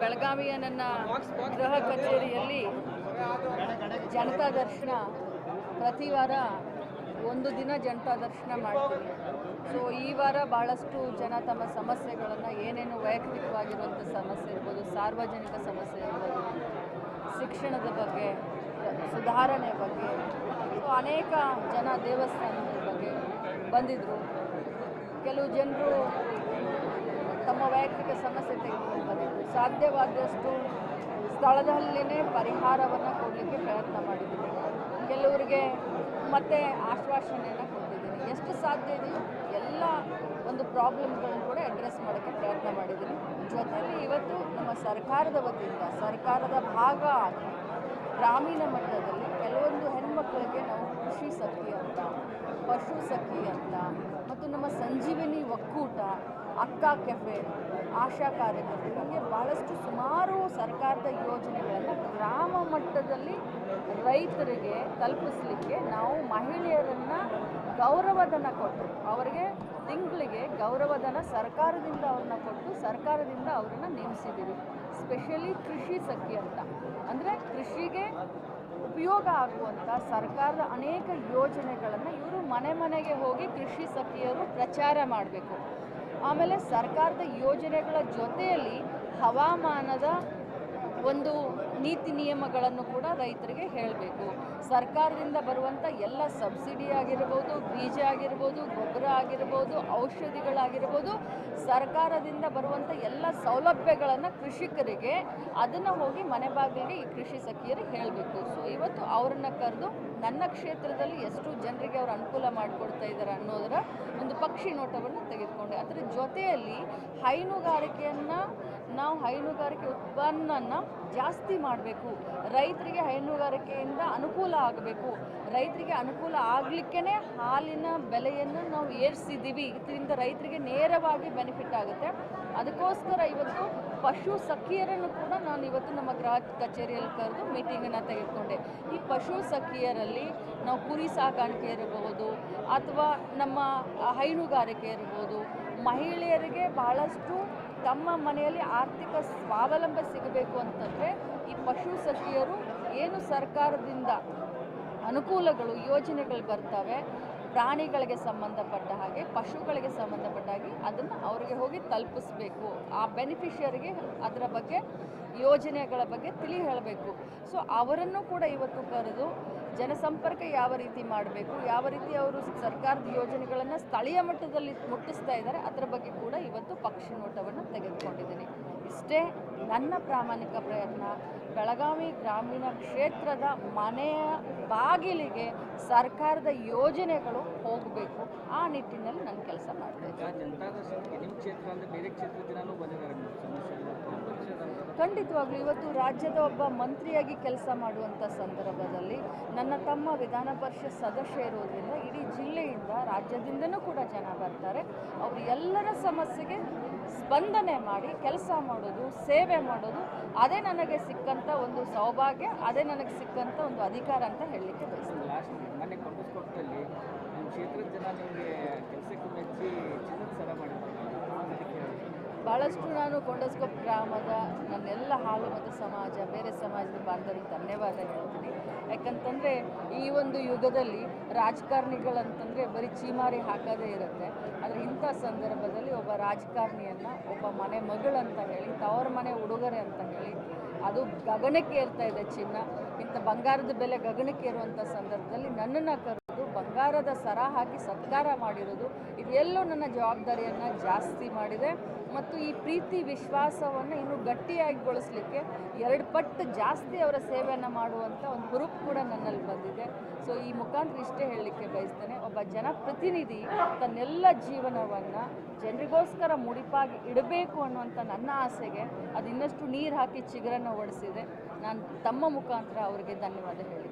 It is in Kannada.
ಬೆಳಗಾವಿಯ ನನ್ನ ಗೃಹ ಕಚೇರಿಯಲ್ಲಿ ಜನತಾ ದರ್ಶನ ಪ್ರತಿ ವಾರ ಒಂದು ದಿನ ಜನತಾ ದರ್ಶನ ಮಾಡ್ತೀವಿ. ಸೊ ಈ ವಾರ ಭಾಳಷ್ಟು ಜನ ತಮ್ಮ ಸಮಸ್ಯೆಗಳನ್ನು ಏನೇನು ವೈಯಕ್ತಿಕವಾಗಿರುವಂಥ ಸಮಸ್ಯೆ ಇರ್ಬೋದು, ಸಾರ್ವಜನಿಕ ಸಮಸ್ಯೆ ಇರ್ಬೋದು, ಶಿಕ್ಷಣದ ಬಗ್ಗೆ, ಸುಧಾರಣೆ ಬಗ್ಗೆ ಸೊ ಅನೇಕ ಜನ ದೇವಸ್ಥಾನದ ಬಗ್ಗೆ ಬಂದಿದ್ದರು ಕೆಲವು ಜನರು ತಮ್ಮ ವೈಯಕ್ತಿಕ ಸಮಸ್ಯೆ ತೆಗೆದುಕೊಂಡು ಸಾಧ್ಯವಾದಷ್ಟು ಸ್ಥಳದಲ್ಲಿನೇ ಪರಿಹಾರವನ್ನು ಕೊಡಲಿಕ್ಕೆ ಪ್ರಯತ್ನ ಮಾಡಿದ್ದೀನಿ. ಕೆಲವರಿಗೆ ಮತ್ತೆ ಆಶ್ವಾಸನೆಯನ್ನು ಕೊಟ್ಟಿದ್ದೀನಿ. ಎಷ್ಟು ಸಾಧ್ಯ ಇದೆಯೋ ಎಲ್ಲ ಒಂದು ಪ್ರಾಬ್ಲಮ್ಗಳನ್ನು ಕೂಡ ಅಡ್ರೆಸ್ ಮಾಡೋಕ್ಕೆ ಪ್ರಯತ್ನ ಮಾಡಿದ್ದೀನಿ. ಜೊತೆಯಲ್ಲಿ ಇವತ್ತು ನಮ್ಮ ಸರ್ಕಾರದ ವತಿಯಿಂದ, ಸರ್ಕಾರದ ಭಾಗ ಆಗಿ ಗ್ರಾಮೀಣ ಮಟ್ಟದಲ್ಲಿ ಕೆಲವೊಂದು ಹೆಣ್ಮಕ್ಳಿಗೆ ನಾವು ಕೃಷಿ ಸಖಿ ಅಂತ, ಪಶು ಸಖಿ ಅಂತ, ಮತ್ತು ನಮ್ಮ ಸಂಜೀವಿನಿ ಒಕ್ಕೂಟ ಅಕ್ಕ ಕೆಫೆ, ಆಶಾ ಕಾರ್ಯಕರ್ತರು ಹೀಗೆ ಭಾಳಷ್ಟು ಸುಮಾರು ಸರ್ಕಾರದ ಯೋಜನೆಗಳನ್ನು ಗ್ರಾಮ ಮಟ್ಟದಲ್ಲಿ ರೈತರಿಗೆ ತಲುಪಿಸ್ಲಿಕ್ಕೆ ನಾವು ಮಹಿಳೆಯರನ್ನು ಗೌರವಧನ ಕೊಟ್ಟು, ಅವರಿಗೆ ತಿಂಗಳಿಗೆ ಗೌರವಧನ ಸರ್ಕಾರದಿಂದ ಅವ್ರನ್ನ ಕೊಟ್ಟು ಸರ್ಕಾರದಿಂದ ಅವರನ್ನು ನೇಮಿಸಿದ್ದೀವಿ. ಸ್ಪೆಷಲಿ ಕೃಷಿ ಸಖಿ ಅಂತ. ಅಂದರೆ ಕೃಷಿಗೆ ಉಪಯೋಗ ಆಗುವಂಥ ಸರ್ಕಾರದ ಅನೇಕ ಯೋಜನೆಗಳನ್ನು ಇವರು ಮನೆ ಮನೆಗೆ ಹೋಗಿ ಕೃಷಿ ಸಖಿಯರು ಪ್ರಚಾರ ಮಾಡಬೇಕು. ಆಮೇಲೆ ಸರ್ಕಾರದ ಯೋಜನೆಗಳ ಜೊತೆಯಲ್ಲಿ ಹವಾಮಾನದ ಒಂದು ನೀತಿ ನಿಯಮಗಳನ್ನು ಕೂಡ ರೈತರಿಗೆ ಹೇಳಬೇಕು. ಸರ್ಕಾರದಿಂದ ಬರುವಂಥ ಎಲ್ಲ ಸಬ್ಸಿಡಿ ಆಗಿರ್ಬೋದು, ಬೀಜ ಆಗಿರ್ಬೋದು, ಗೊಬ್ಬರ ಆಗಿರ್ಬೋದು, ಔಷಧಿಗಳಾಗಿರ್ಬೋದು, ಸರ್ಕಾರದಿಂದ ಬರುವಂಥ ಎಲ್ಲ ಸೌಲಭ್ಯಗಳನ್ನು ಕೃಷಿಕರಿಗೆ ಅದನ್ನು ಹೋಗಿ ಮನೆ ಬಾಗಿಲಿಗೆ ಈ ಕೃಷಿ ಸಖಿಯರು ಹೇಳಬೇಕು. ಸೊ ಇವತ್ತು ಅವರನ್ನು ಕರೆದು ನನ್ನ ಕ್ಷೇತ್ರದಲ್ಲಿ ಎಷ್ಟು ಜನರಿಗೆ ಅವರು ಅನುಕೂಲ ಮಾಡಿಕೊಡ್ತಾ ಇದ್ದಾರೆ ಅನ್ನೋದರ ಒಂದು ಪಕ್ಷಿ ನೋಟವನ್ನು ತೆಗೆದುಕೊಂಡೆ. ಅದರ ಜೊತೆಯಲ್ಲಿ ಹೈನುಗಾರಿಕೆಯನ್ನು, ನಾವು ಹೈನುಗಾರಿಕೆ ಉತ್ಪನ್ನನ ಜಾಸ್ತಿ ಮಾಡಬೇಕು. ರೈತರಿಗೆ ಹೈನುಗಾರಿಕೆಯಿಂದ ಅನುಕೂಲ ಆಗಬೇಕು. ರೈತರಿಗೆ ಅನುಕೂಲ ಆಗಲಿಕ್ಕೇ ಹಾಲಿನ ಬೆಲೆಯನ್ನು ನಾವು ಏರಿಸಿದ್ದೀವಿ. ಇದರಿಂದ ರೈತರಿಗೆ ನೇರವಾಗಿ ಬೆನಿಫಿಟ್ ಆಗುತ್ತೆ. ಅದಕ್ಕೋಸ್ಕರ ಇವತ್ತು ಪಶು ಸಖಿಯರನ್ನು ಕೂಡ ನಾನು ಇವತ್ತು ನಮ್ಮ ಗೃಹ ಕಚೇರಿಯಲ್ಲಿ ಕರೆದು ಮೀಟಿಂಗನ್ನು ತೆಗೆದುಕೊಂಡೆ. ಈ ಪಶು ಸಖಿಯರಲ್ಲಿ ನಾವು ಕುರಿ ಸಾಕಾಣಿಕೆ ಇರಬಹುದು ಅಥವಾ ನಮ್ಮ ಹೈನುಗಾರಿಕೆ ಇರ್ಬೋದು ಮಹಿಳೆಯರಿಗೆ ಬಹಳಷ್ಟು ತಮ್ಮ ಮನೆಯಲ್ಲಿ ಆರ್ಥಿಕ ಸ್ವಾವಲಂಬ ಸಿಗಬೇಕು ಅಂತಂದರೆ ಈ ಪಶು ಸಖಿಯರು ಏನು ಸರ್ಕಾರದಿಂದ ಅನುಕೂಲಗಳು, ಯೋಜನೆಗಳು ಬರ್ತವೆ, ಪ್ರಾಣಿಗಳಿಗೆ ಸಂಬಂಧಪಟ್ಟ ಹಾಗೆ, ಪಶುಗಳಿಗೆ ಸಂಬಂಧಪಟ್ಟ ಹಾಗೆ ಅದನ್ನು ಅವರಿಗೆ ಹೋಗಿ ತಲುಪಿಸ್ಬೇಕು. ಆ ಬೆನಿಫಿಷರಿಗೆ ಅದರ ಬಗ್ಗೆ ಯೋಜನೆಗಳ ಬಗ್ಗೆ ತಿಳಿ ಹೇಳಬೇಕು. ಸೊ ಅವರನ್ನು ಕೂಡ ಇವತ್ತು ಕರೆದು ಜನಸಂಪರ್ಕ ಯಾವ ರೀತಿ ಮಾಡಬೇಕು, ಯಾವ ರೀತಿ ಅವರು ಸರ್ಕಾರದ ಯೋಜನೆಗಳನ್ನು ಸ್ಥಳೀಯ ಮಟ್ಟದಲ್ಲಿ ಮುಟ್ಟಿಸ್ತಾ ಇದ್ದಾರೆ, ಅದರ ಬಗ್ಗೆ ಕೂಡ ಇವತ್ತು ಪಕ್ಷಿ ನೋಟವನ್ನು ತೆಗೆದುಕೊಂಡಿದ್ದೀನಿ. ಇಷ್ಟೇ ನನ್ನ ಪ್ರಾಮಾಣಿಕ ಪ್ರಯತ್ನ, ಬೆಳಗಾವಿ ಗ್ರಾಮೀಣ ಕ್ಷೇತ್ರದ ಮನೆಯ ಬಾಗಿಲಿಗೆ ಸರ್ಕಾರದ ಯೋಜನೆಗಳು ಹೋಗಬೇಕು, ಆ ನಿಟ್ಟಿನಲ್ಲಿ ನಾನು ಕೆಲಸ ಮಾಡ್ತಾ ಖಂಡಿತವಾಗ್ಲೂ ಇವತ್ತು ರಾಜ್ಯದ ಒಬ್ಬ ಮಂತ್ರಿಯಾಗಿ ಕೆಲಸ ಮಾಡುವಂಥ ಸಂದರ್ಭದಲ್ಲಿ ನನ್ನ ತಮ್ಮ ವಿಧಾನ ಪರಿಷತ್ ಸದಸ್ಯ ಇರೋದ್ರಿಂದ ಇಡೀ ಜಿಲ್ಲೆಯಿಂದ ರಾಜ್ಯದಿಂದನೂ ಕೂಡ ಜನ ಬರ್ತಾರೆ ಅವರು ಎಲ್ಲರ ಸಮಸ್ಯೆಗೆ ಸ್ಪಂದನೆ ಮಾಡಿ ಕೆಲಸ ಮಾಡೋದು, ಸೇವೆ ಮಾಡೋದು, ಅದೇ ನನಗೆ ಸಿಕ್ಕಂಥ ಒಂದು ಸೌಭಾಗ್ಯ, ಅದೇ ನನಗೆ ಸಿಕ್ಕಂಥ ಒಂದು ಅಧಿಕಾರ ಅಂತ ಹೇಳಲಿಕ್ಕೆ ಬಯಸ್ತೀನಿ ಕ್ಷೇತ್ರದ ಜನ ಕೆಲಸಕ್ಕೆ ಮೆಚ್ಚಿ ಚಿನ್ನದ ಸರ ಮಾಡಿದ್ದಾರೆ. ಭಾಳಷ್ಟು ನಾನು ಕೊಂಡಸ್ಕೊಪ್ ಗ್ರಾಮದ ನನ್ನೆಲ್ಲ ಹಾಲು ಮತ್ತು ಸಮಾಜ, ಬೇರೆ ಸಮಾಜದ ಬಾಂಧವ್ಯ ಧನ್ಯವಾದ ಹೇಳ್ತೀನಿ. ಯಾಕಂತಂದರೆ ಈ ಒಂದು ಯುಗದಲ್ಲಿ ರಾಜಕಾರಣಿಗಳಂತಂದರೆ ಬರೀ ಚೀಮಾರಿ ಹಾಕೋದೇ ಇರುತ್ತೆ. ಆದರೆ ಇಂಥ ಸಂದರ್ಭದಲ್ಲಿ ಒಬ್ಬ ರಾಜಕಾರಣಿಯನ್ನು, ಒಬ್ಬ ಮನೆ ಮಗಳಂತ ಹೇಳಿ, ತವರ ಮನೆ ಉಡುಗೊರೆ ಅಂತ ಹೇಳಿ, ಅದು ಗಗನಕ್ಕೆ ಏರ್ತಾ ಇದೆ ಚಿನ್ನ. ಇಂಥ ಬಂಗಾರದ ಬೆಲೆ ಗಗನಕ್ಕೆ ಏರುವಂಥ ಸಂದರ್ಭದಲ್ಲಿ ನನ್ನನ್ನು ಕರೆದು ಬಂಗಾರದ ಸರ ಹಾಕಿ ಸತ್ಕಾರ ಮಾಡಿರೋದು, ಇದೆಲ್ಲೋ ನನ್ನ ಜವಾಬ್ದಾರಿಯನ್ನು ಜಾಸ್ತಿ ಮಾಡಿದೆ. ಮತ್ತು ಈ ಪ್ರೀತಿ, ವಿಶ್ವಾಸವನ್ನು ಇನ್ನೂ ಗಟ್ಟಿಯಾಗಿಗೊಳಿಸ್ಲಿಕ್ಕೆ ಎರಡು ಪಟ್ಟು ಜಾಸ್ತಿ ಅವರ ಸೇವೆಯನ್ನು ಮಾಡುವಂಥ ಒಂದು ಹುರುಪು ಕೂಡ ನನ್ನಲ್ಲಿ ಬಂದಿದೆ. ಸೊ ಈ ಮುಖಾಂತರ ಇಷ್ಟೇ ಹೇಳಲಿಕ್ಕೆ ಬಯಸ್ತೇನೆ. ಒಬ್ಬ ಜನಪ್ರತಿನಿಧಿ ತನ್ನೆಲ್ಲ ಜೀವನವನ್ನು ಜನರಿಗೋಸ್ಕರ ಮುಡಿಪಾಗಿ ಇಡಬೇಕು ಅನ್ನುವಂಥ ನನ್ನ ಆಸೆಗೆ ಅದು ಇನ್ನಷ್ಟು ನೀರು ಹಾಕಿ ಚಿಗುರನ್ನು ಓಡಿಸಿದೆ. ನಾನು ತಮ್ಮ ಮುಖಾಂತರ ಅವರಿಗೆ ಧನ್ಯವಾದ ಹೇಳಿ